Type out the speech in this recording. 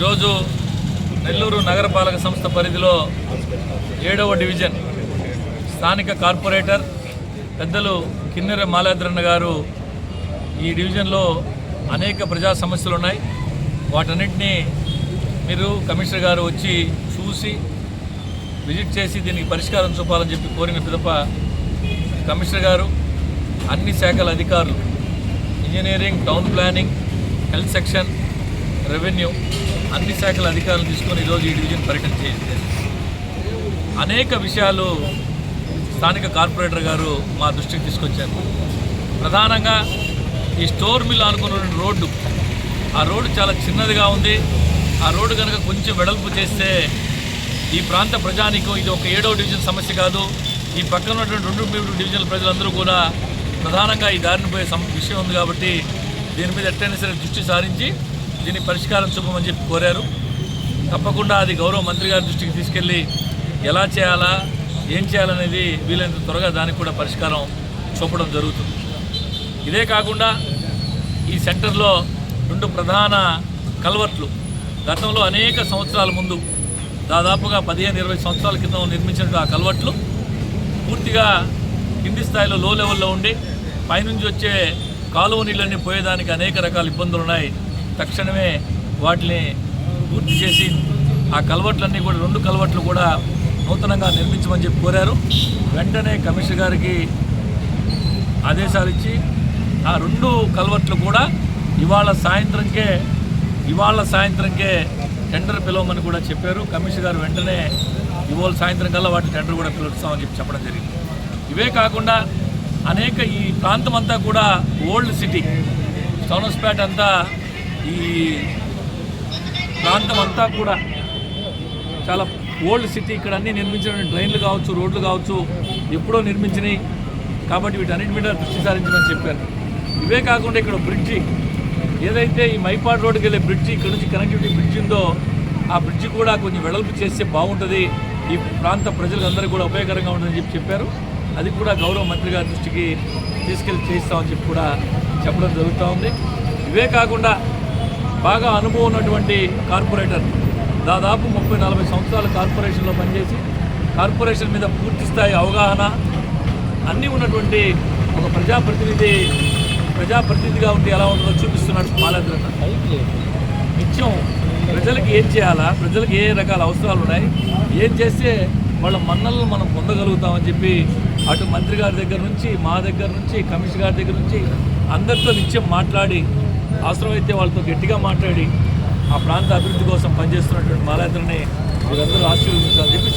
ఈరోజు నెల్లూరు నగరపాలక సంస్థ పరిధిలో ఏడవ డివిజన్ స్థానిక కార్పొరేటర్ పెద్దలు కిన్నెర మాలాద్రన్న గారు ఈ డివిజన్లో అనేక ప్రజా సమస్యలు ఉన్నాయి వాటన్నిటినీ మీరు కమిషనర్ గారు వచ్చి చూసి విజిట్ చేసి దీనికి పరిష్కారం చూపాలని చెప్పి కోరిన పిదప కమిషనర్ గారు అన్ని శాఖల అధికారులు engineering town planning health section revenue అన్ని శాఖల అధికారులు తీసుకొని ఈరోజు ఈ డివిజన్ పర్యటన చేసింది అనేక విషయాలు స్థానిక కార్పొరేటర్ గారు మా దృష్టికి తీసుకొచ్చారు. ప్రధానంగా ఈ స్టోర్ మిల్ అనుకున్న రోడ్డు ఆ రోడ్డు చాలా చిన్నదిగా ఉంది. ఆ రోడ్డు కనుక కొంచెం వెడల్పు చేస్తే ఈ ప్రాంత ప్రజానికం ఇది ఒక ఏడవ డివిజన్ సమస్య కాదు. ఈ పక్కన ఉన్నటువంటి రెండు మూడు డివిజన్ల ప్రజలందరూ కూడా ప్రధానంగా ఈ దారిని పోయే విషయం ఉంది కాబట్టి దీని మీద ఎట్టయినా సరే దృష్టి సారించి దీని పరిష్కారం చూపమని చెప్పి కోరారు. తప్పకుండా అది గౌరవ మంత్రి గారి దృష్టికి తీసుకెళ్ళి ఎలా చేయాలా ఏం చేయాలనేది వీలైనంత త్వరగా దానికి కూడా పరిష్కారం చూపడం జరుగుతుంది. ఇదే కాకుండా ఈ సెంటర్లో రెండు ప్రధాన కల్వర్ట్లు గతంలో అనేక సంవత్సరాల ముందు దాదాపుగా పదిహేను ఇరవై సంవత్సరాల క్రితం నిర్మించిన ఆ కల్వర్ట్లు పూర్తిగా కింది స్థాయిలో లో లెవెల్లో ఉండి పైనుంచి వచ్చే కాలువ నీళ్ళన్నీ పోయేదానికి అనేక రకాల ఇబ్బందులు ఉన్నాయి తక్షణమే వాటిని పూర్తి చేసి ఆ కలవట్లన్నీ కూడా రెండు కలవట్లు కూడా నూతనంగా నిర్మించమని చెప్పి కోరారు. వెంటనే కమిషనర్ గారికి ఆదేశాలు ఇచ్చి ఆ రెండు కలవట్లు కూడా ఇవాళ సాయంత్రంకే ఇవాళ సాయంత్రంకే టెండర్ పిలవమని కూడా చెప్పారు. కమిషనర్ గారు వెంటనే ఇవాళ సాయంత్రం కల్లా వాటి టెండర్ కూడా పిలుస్తామని చెప్పి చెప్పడం జరిగింది. ఇవే కాకుండా అనేక ఈ ప్రాంతం అంతా కూడా ఓల్డ్ సిటీ స్టోనస్పేట అంతా ఈ ప్రాంతం అంతా కూడా చాలా ఓల్డ్ సిటీ ఇక్కడ అన్నీ నిర్మించిన డ్రైన్లు కావచ్చు రోడ్లు కావచ్చు ఎప్పుడో నిర్మించినాయి కాబట్టి వీటన్నిటి మీద దృష్టి సారించమని చెప్పారు. ఇవే కాకుండా ఇక్కడ బ్రిడ్జి. ఏదైతే ఈ మైపాడ్ రోడ్డుకి వెళ్ళే బ్రిడ్జి ఇక్కడ నుంచి కనెక్టివిటీ బ్రిడ్జ్ ఉందో ఆ బ్రిడ్జి కూడా కొంచెం వెడల్పు చేస్తే బాగుంటుంది. ఈ ప్రాంత ప్రజలందరికీ కూడా ఉపయోగకరంగా ఉంటుందని చెప్పి చెప్పారు. అది కూడా గౌరవ మంత్రి గారి దృష్టికి తీసుకెళ్ళి చేయిస్తామని చెప్పి కూడా చెప్పడం జరుగుతూ ఉంది. ఇవే కాకుండా బాగా అనుభవం ఉన్నటువంటి కార్పొరేటర్. దాదాపు ముప్పై నలభై సంవత్సరాల కార్పొరేషన్లో పనిచేసి కార్పొరేషన్ మీద పూర్తి స్థాయి అవగాహన అన్నీ ఉన్నటువంటి ఒక ప్రజాప్రతినిధి ప్రజాప్రతినిధిగా ఉంటే ఎలా ఉంటుందో చూపిస్తున్నాడు మాలేంద్రన్న నిత్యం ప్రజలకు ఏం చేయాలా? ప్రజలకు ఏ రకాల అవసరాలు ఉన్నాయి? ఏం చేస్తే వాళ్ళ మన్నలను మనం పొందగలుగుతామని చెప్పి అటు మంత్రి గారి దగ్గర నుంచి మా దగ్గర నుంచి కమిషనర్ గారి దగ్గర నుంచి అందరితో నిత్యం మాట్లాడి అవసరమైతే వాళ్ళతో గట్టిగా మాట్లాడి ఆ ప్రాంత అభివృద్ధి కోసం పనిచేస్తున్నటువంటి మాలేంద్రని మీరందరూ ఆశీర్వదించాలని చెప్పి